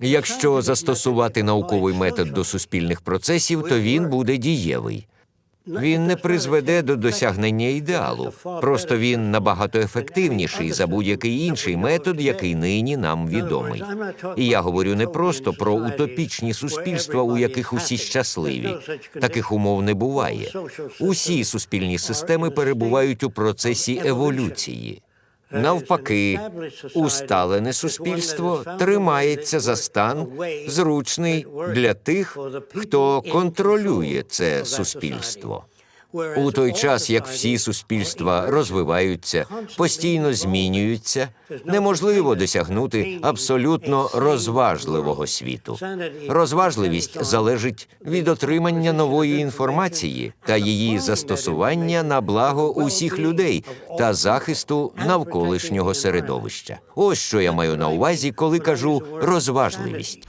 Якщо застосувати науковий метод до суспільних процесів, то він буде дієвий. Він не призведе до досягнення ідеалу, просто він набагато ефективніший за будь-який інший метод, який нині нам відомий. І я говорю не просто про утопічні суспільства, у яких усі щасливі. Таких умов не буває. Усі суспільні системи перебувають у процесі еволюції. Навпаки, усталене суспільство тримається за стан, зручний для тих, хто контролює це суспільство. У той час, як всі суспільства розвиваються, постійно змінюються, неможливо досягнути абсолютно розважливого світу. Розважливість залежить від отримання нової інформації та її застосування на благо усіх людей та захисту навколишнього середовища. Ось що я маю на увазі, коли кажу розважливість.